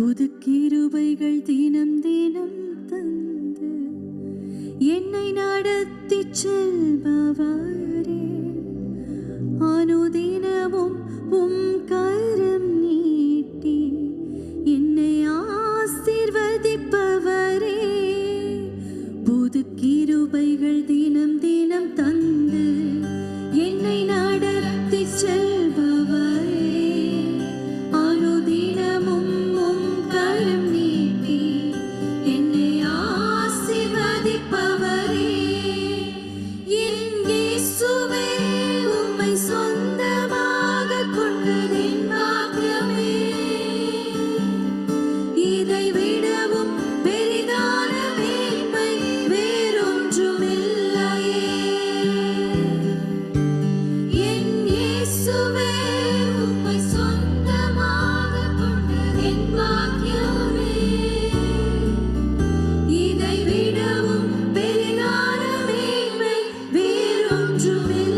புது கிருபைகள் தினம் தினம் தந்து என்னை நடத்தி செல்பவாரே. அனுதினமும் உம் கரம் நீட்டி என்னை ஆசிர்வதிப்பவரே. புது தினம் do to me.